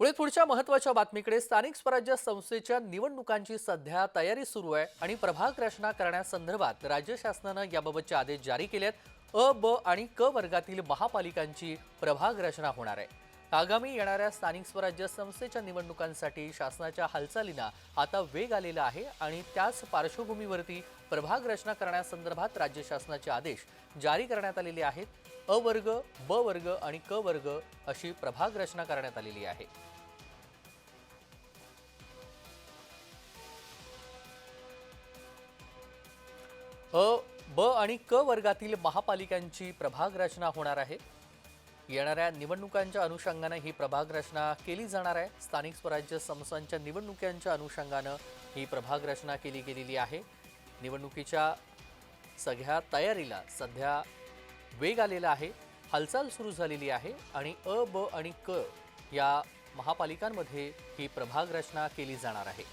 पुढे पुढच्या महत्त्वाच्या बातमीकडे स्थानिक स्वराज्य संस्थेच्या निवडणुकांची सध्या तयारी सुरू आहे आणि प्रभाग रचना करण्यासंदर्भात राज्य शासनानं याबाबतचे आदेश जारी केले आहेत अ ब आणि क वर्गातील महापालिकांची प्रभाग रचना होणार आहे. आगामी येणाऱ्या स्थानिक स्वराज्य संस्थेच्या निवडणुकांसाठी शासनाच्या हालचालींना आता वेग आलेला आहे आणि त्याच पार्श्वभूमीवरती प्रभाग रचना करण्यासंदर्भात राज्य शासनाचे आदेश जारी करण्यात आलेले आहेत. अ वर्ग ब वर्ग आणि क वर्ग अशी प्रभाग रचना करण्यात आलेली आहे. अ ब आणि क वर्गातील महापालिकांची प्रभाग रचना होणार आहे. येणाऱ्या निवडणुकांच्या अनुषंगानं ही प्रभाग रचना केली जाणार आहे. स्थानिक स्वराज्य संस्थांच्या निवडणुकांच्या अनुषंगानं ही प्रभाग रचना केली गेलेली आहे. निवडणुकीच्या सगळ्या तयारीला सध्या वेग आलेला आहे हालचाल सुरू झालेली आहे आणि अ ब आणि क या महापालिकांमध्ये ही प्रभाग रचना केली जाणार आहे.